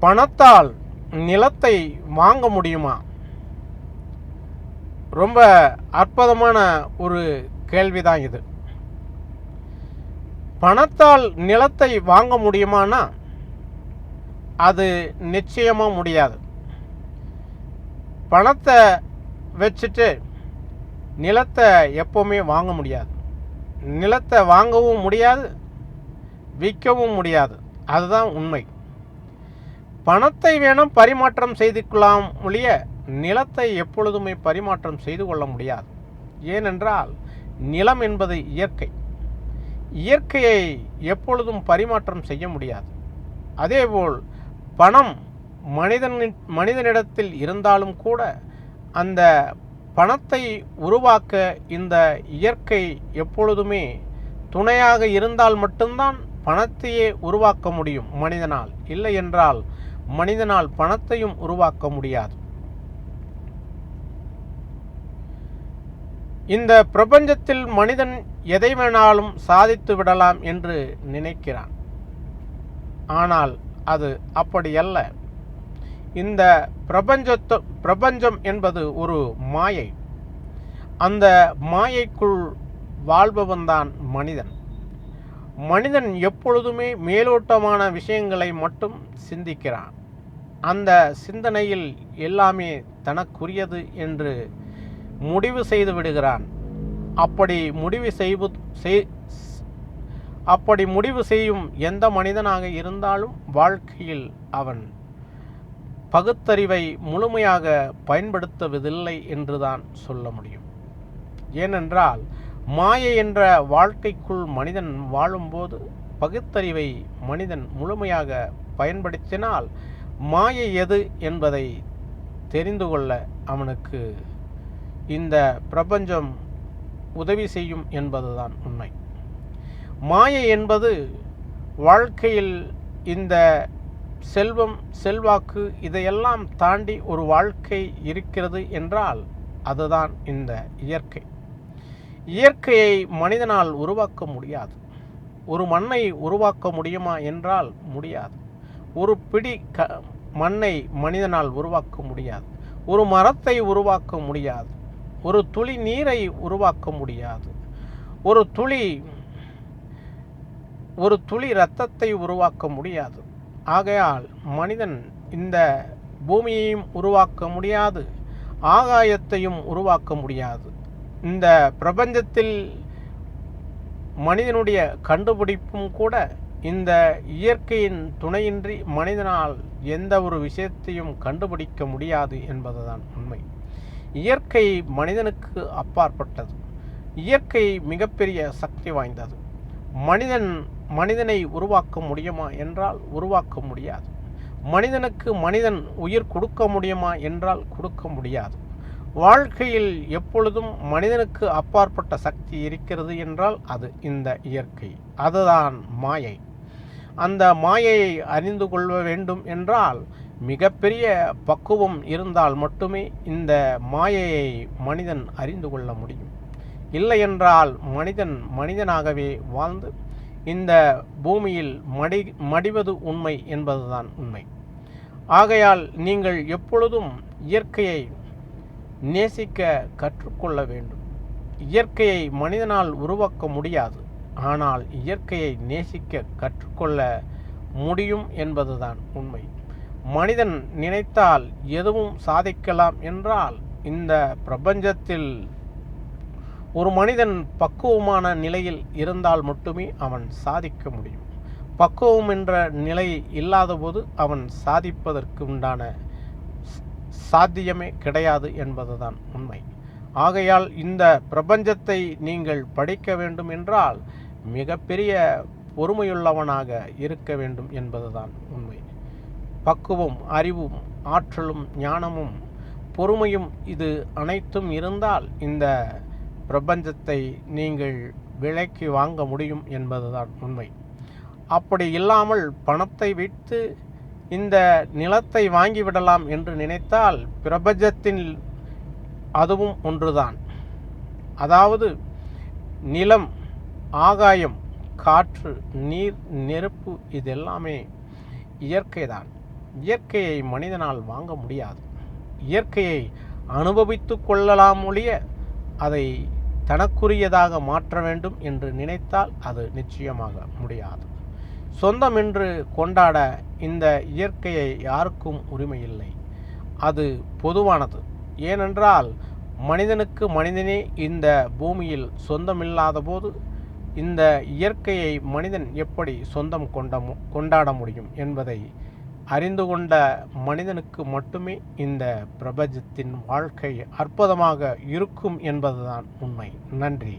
பணத்தால் நிலத்தை வாங்க முடியுமா? ரொம்ப அற்புதமான ஒரு கேள்விதான் இது. பணத்தால் நிலத்தை வாங்க முடியுமானா? அது நிச்சயமாக முடியாது. பணத்தை வச்சுட்டு நிலத்தை எப்போவுமே வாங்க முடியாது. நிலத்தை வாங்கவும் முடியாது விற்கவும் முடியாது. அதுதான் உண்மை. பணத்தை வேணும் பரிமாற்றம் செய்து கொள்ளலாம் ஒழிய நிலத்தை எப்பொழுதுமே பரிமாற்றம் செய்து கொள்ள முடியாது. ஏனென்றால் நிலம் என்பது இயற்கை. இயற்கையை எப்பொழுதும் பரிமாற்றம் செய்ய முடியாது. அதேபோல் பணம் மனிதனின் மனிதனிடத்தில் இருந்தாலும் கூட அந்த பணத்தை உருவாக்க இந்த இயற்கை எப்பொழுதுமே துணையாக இருந்தால் மட்டும்தான் பணத்தையே உருவாக்க முடியும் மனிதனால். இல்லை என்றால் மனிதனால் பணத்தையும் உருவாக்க முடியாது. இந்த பிரபஞ்சத்தில் மனிதன் எதை வேணாலும் சாதித்து விடலாம் என்று நினைக்கிறான். ஆனால் அது அப்படியல்ல. இந்த பிரபஞ்சத்து பிரபஞ்சம் என்பது ஒரு மாயை. அந்த மாயைக்குள் வாழ்பவன்தான் மனிதன். மனிதன் எப்பொழுதுமே மேலோட்டமான விஷயங்களை மட்டும் சிந்திக்கிறான். அந்த சிந்தனையில் எல்லாமே தனக்குரியது என்று முடிவு செய்து விடுகிறான். அப்படி முடிவு செய்வு செய் அப்படி முடிவு செய்யும் எந்த மனிதனாக இருந்தாலும் வாழ்க்கையில் அவன் பகுத்தறிவை முழுமையாக பயன்படுத்துவதில்லை என்றுதான் சொல்ல முடியும். ஏனென்றால் மாயை என்ற வாழ்க்கைக்குள் மனிதன் வாழும்போது பகுத்தறிவை மனிதன் முழுமையாக பயன்படுத்தினால் மாயை எது என்பதை தெரிந்து கொள்ள அவனுக்கு இந்த பிரபஞ்சம் உதவி செய்யும் என்பதுதான் உண்மை. மாயை என்பது வாழ்க்கையில் இந்த செல்வம் செல்வாக்கு இதையெல்லாம் தாண்டி ஒரு வாழ்க்கை இருக்கிறது என்றால் அதுதான் இந்த இயற்கை. இயற்கையை மனிதனால் உருவாக்க முடியாது. ஒரு மண்ணை உருவாக்க முடியுமா என்றால் முடியாது. ஒரு பிடி க மண்ணை மனிதனால் உருவாக்க முடியாது. ஒரு மரத்தை உருவாக்க முடியாது. ஒரு துளி நீரை உருவாக்க முடியாது. ஒரு துளி ஒரு துளி இரத்தத்தை உருவாக்க முடியாது. ஆகையால் மனிதன் இந்த பூமியையும் உருவாக்க முடியாது. ஆகாயத்தையும் உருவாக்க முடியாது. இந்த பிரபஞ்சத்தில் மனிதனுடைய கண்டுபிடிப்பும் கூட இந்த இயற்கையின் துணையின்றி மனிதனால் எந்த ஒரு விஷயத்தையும் கண்டுபிடிக்க முடியாது என்பதுதான் உண்மை. இயற்கை மனிதனுக்கு அப்பாற்பட்டது. இயற்கை மிகப்பெரிய சக்தி வாய்ந்தது. மனிதன் மனிதனை உருவாக்க முடியுமா என்றால் உருவாக்க முடியாது. மனிதனுக்கு மனிதன் உயிர் கொடுக்க முடியுமா என்றால் கொடுக்க முடியாது. வாழ்க்கையில் எப்பொழுதும் மனிதனுக்கு அப்பாற்பட்ட சக்தி இருக்கிறது என்றால் அது இந்த இயற்கை. அதுதான் மாயை. அந்த மாயையை அறிந்து கொள்ள வேண்டும் என்றால் மிகப்பெரிய பக்குவம் இருந்தால் மட்டுமே இந்த மாயையை மனிதன் அறிந்து கொள்ள முடியும். இல்லை என்றால் மனிதன் மனிதனாகவே வாழ்ந்து இந்த பூமியில் மடி மடிவது உண்மை என்பதுதான் உண்மை. ஆகையால் நீங்கள் எப்பொழுதும் இயற்கையை நேசிக்க கற்றுக்கொள்ள வேண்டும். இயற்கையை மனிதனால் உருவாக்க முடியாது. ஆனால் இயற்கையை நேசிக்க கற்றுக்கொள்ள முடியும் என்பதுதான் உண்மை. மனிதன் நினைத்தால் எதுவும் சாதிக்கலாம் என்றால் இந்த பிரபஞ்சத்தில் ஒரு மனிதன் பக்குவமான நிலையில் இருந்தால் மட்டுமே அவன் சாதிக்க முடியும். பக்குவம் என்ற நிலை இல்லாதபோது அவன் சாதிப்பதற்கு உண்டான சாத்தியமே கிடையாது என்பதுதான் உண்மை. ஆகையால் இந்த பிரபஞ்சத்தை நீங்கள் படிக்க வேண்டும் என்றால் மிகப்பெரிய பொறுமையுள்ளவனாக இருக்க வேண்டும் என்பதுதான் உண்மை. பக்குவம் அறிவும் ஆற்றலும் ஞானமும் பொறுமையும் இது அனைத்தும் இருந்தால் இந்த பிரபஞ்சத்தை நீங்கள் விலைக்கு வாங்க முடியும் என்பதுதான் உண்மை. அப்படி இல்லாமல் பணத்தை வைத்து இந்த நிலத்தை வாங்கிவிடலாம் என்று நினைத்தால் பிரபஞ்சத்தில் அதுவும் ஒன்றுதான். அதாவது நிலம் ஆகாயம் காற்று நீர் நெருப்பு இதெல்லாமே இயற்கைதான். இயற்கையை மனிதனால் வாங்க முடியாது. இயற்கையை அனுபவித்து கொள்ளலாம் ஒழிய அதை தனக்குரியதாக மாற்ற வேண்டும் என்று நினைத்தால் அது நிச்சயமாக முடியாது. சொந்தம் என்று கொண்டாட இந்த இயற்கையை யாருக்கும் உரிமை இல்லை அது பொதுவானது. ஏனென்றால் மனிதனுக்கு மனிதனே இந்த பூமியில் சொந்தமில்லாத போது இந்த இயற்கையை மனிதன் எப்படி சொந்தம் கொண்ட மு- கொண்டாட முடியும் என்பதை அறிந்து கொண்ட மனிதனுக்கு மட்டுமே இந்த பிரபஞ்சத்தின் வாழ்க்கை அற்புதமாக இருக்கும் என்பதுதான் உண்மை. நன்றி.